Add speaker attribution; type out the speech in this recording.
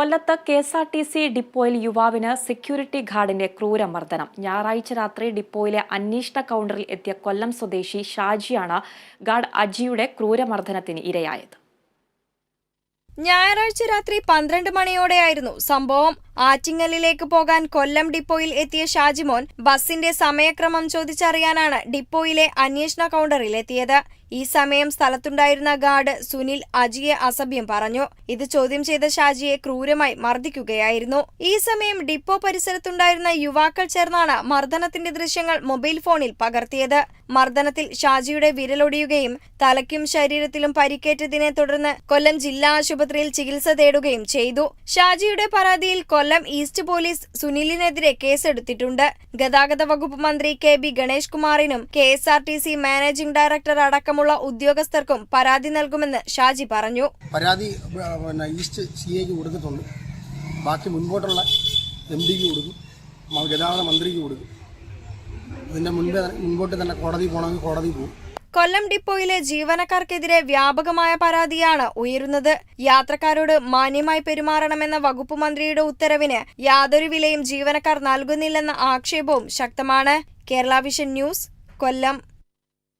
Speaker 1: കൊല്ലത്ത് K S R T C ഡിപ്പോയിൽ യുവാവിന് സെക്യൂരിറ്റി ഗാർഡിന്റെ ക്രൂരമർദ്ദനം. ഞായറാഴ്ച രാത്രി ഡിപ്പോയിലെ അന്വേഷണ കൗണ്ടറിൽ എത്തിയ കൊല്ലം സ്വദേശി ഷാജിയാണ് ഗാർഡ് അജിയുടെ ക്രൂരമർദ്ദനത്തിന് ഇരയായത്.
Speaker 2: ഞായറാഴ്ച രാത്രി പന്ത്രണ്ട് മണിയോടെയായിരുന്നു സംഭവം. ആറ്റിങ്ങലിലേക്ക് പോകാൻ കൊല്ലം ഡിപ്പോയിൽ എത്തിയ ഷാജിമോൻ ബസിന്റെ സമയക്രമം ചോദിച്ചറിയാനാണ് ഡിപ്പോയിലെ അന്വേഷണ കൗണ്ടറിൽ എത്തിയത്. ഈ സമയം സ്ഥലത്തുണ്ടായിരുന്ന ഗാർഡ് സുനിൽ അജിയെ അസഭ്യം പറഞ്ഞു. ഇത് ചോദ്യം ചെയ്ത ഷാജിയെ ക്രൂരമായി മർദ്ദിക്കുകയായിരുന്നു. ഈ സമയം ഡിപ്പോ പരിസരത്തുണ്ടായിരുന്ന യുവാക്കൾ ചേർന്നാണ് മർദ്ദനത്തിന്റെ ദൃശ്യങ്ങൾ മൊബൈൽ ഫോണിൽ പകർത്തിയത്. മർദ്ദനത്തിൽ ഷാജിയുടെ വിരലൊടിയുകയും തലയ്ക്കും ശരീരത്തിലും പരിക്കേറ്റതിനെ തുടർന്ന് കൊല്ലം ജില്ലാ ആശുപത്രിയിൽ ചികിത്സ തേടുകയും ചെയ്തു. ഷാജിയുടെ പരാതിയിൽ കൊല്ലം ഈസ്റ്റ് പോലീസ് സുനിലിനെതിരെ കേസെടുത്തിട്ടുണ്ട്. ഗതാഗത വകുപ്പ് മന്ത്രി K B Ganesh കുമാറിനും K S R T C managing director അടക്കമുള്ള ഉദ്യോഗസ്ഥർക്കും പരാതി നൽകുമെന്ന് ഷാജി പറഞ്ഞു.
Speaker 3: പരാതി പിന്നെ ഈസ്റ്റ് സി എക്ക് കൊടുത്തിട്ടുണ്ട്. ബാക്കി മുൻപോട്ടുള്ള എം ഡിക്ക് കൊടുക്കും ഗതാഗത മന്ത്രിക്ക് കൊടുക്കും. ഇതിന്റെ മുൻപേ മുൻപോട്ട് തന്നെ കോടതി പോകണമെങ്കിൽ കോടതി പോകും.
Speaker 2: കൊല്ലം ഡിപ്പോയിലെ ജീവനക്കാർക്കെതിരെ വ്യാപകമായ പരാതിയാണ് ഉയരുന്നത്. യാത്രക്കാരോട് മാന്യമായി പെരുമാറണമെന്ന വകുപ്പ് മന്ത്രിയുടെ ഉത്തരവിന് യാതൊരു വിലയും ജീവനക്കാർ നൽകുന്നില്ലെന്ന ആക്ഷേപവും ശക്തമാണ്. Kerala Vision News Kollam.